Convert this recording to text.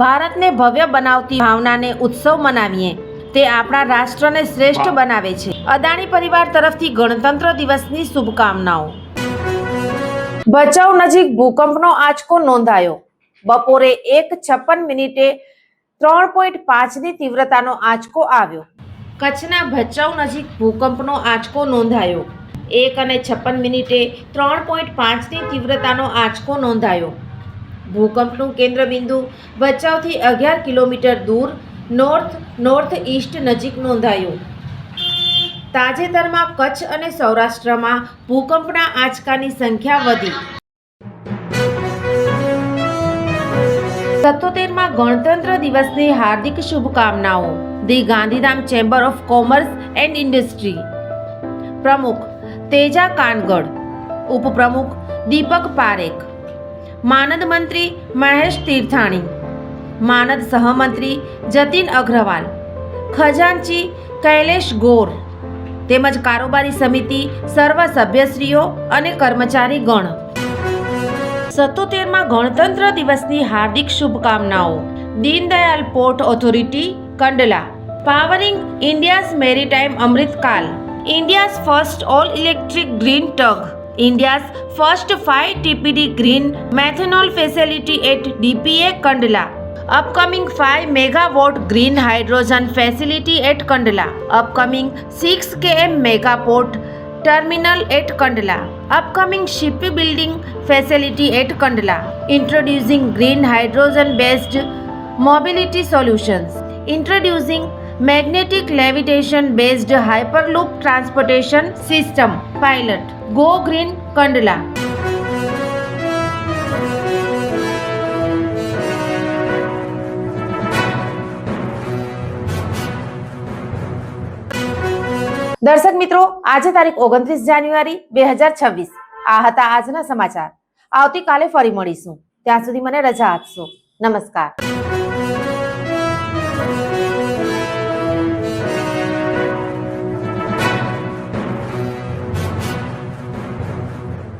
ભારતને ભવ્ય બનાવતી ભાવનાને ઉત્સવ મનાવીએ તે આપણા રાષ્ટ્રને શ્રેષ્ઠ બનાવે છે. અદાણી પરિવાર તરફથી ગણતંત્ર દિવસની શુભકામનાઓ. ભચાઉ નજીક ભૂકંપનો આંચકો નોંધાયો. બપોરે એક છપ્પન મિનિટે ત્રણ પોઈન્ટ પાંચની તીવ્રતાનો આંચકો આવ્યો. કચ્છના ભચાઉ નજીક ભૂકંપનો આંચકો નોંધાયો. એક અને છપ્પન મિનિટે ત્રણ પોઈન્ટ પાંચની તીવ્રતાનો આંચકો નોંધાયો. ભૂકંપનું કેન્દ્રબિંદુ ભચાઉથી અગિયાર કિલોમીટર દૂર, નોર્થ નોર્થ ઈસ્ટ નજીક નોંધાયું. તાજેતરમાં કચ્છ અને સૌરાષ્ટ્રમાં ભૂકંપના આંચકાની સંખ્યા વધી. સત્તોતેરમાં ગણતંત્ર દિવસની હાર્દિક શુભકામનાઓ. The Gandhidham chamber of commerce and industry. પ્રમુખ તેજા કાનગડ. ઉપપ્રમુખ દીપક પારેખ. માનદ મંત્રી મહેશ તીર્થાણી, માનદ સહમંત્રી જતીન અગ્રવાલ, ખજાનચી કૈલેશ ગોર, તેમજ કારોબારી સમિતિ સર્વ સભ્યશ્રીઓ અને કર્મચારી ગણ. સત્તોતેરમાં ગણતંત્ર દિવસની હાર્દિક શુભકામનાઓ. Deendayal port authority, Kandla. Powering India's maritime Amritkaal. India's first all electric green tug. India's first 5 TPD green methanol facility at DPA Kandla. Upcoming 5 megawatt green hydrogen facility at Kandla. Upcoming 6 km megaport terminal at Kandla. Upcoming shipbuilding facility at Kandla. Introducing green hydrogen based mobility solutions. Introducing magnetic levitation based hyperloop transportation system pilot go green Kandla દર્શક મિત્રો આજે તારીખ ઓગણત્રીસ જાન્યુઆરી બે હજાર છવ્વીસ આ હતા આજના સમાચાર આવતીકાલે ફરી મળીશું ત્યાં સુધી મને રજા આપશો નમસ્કાર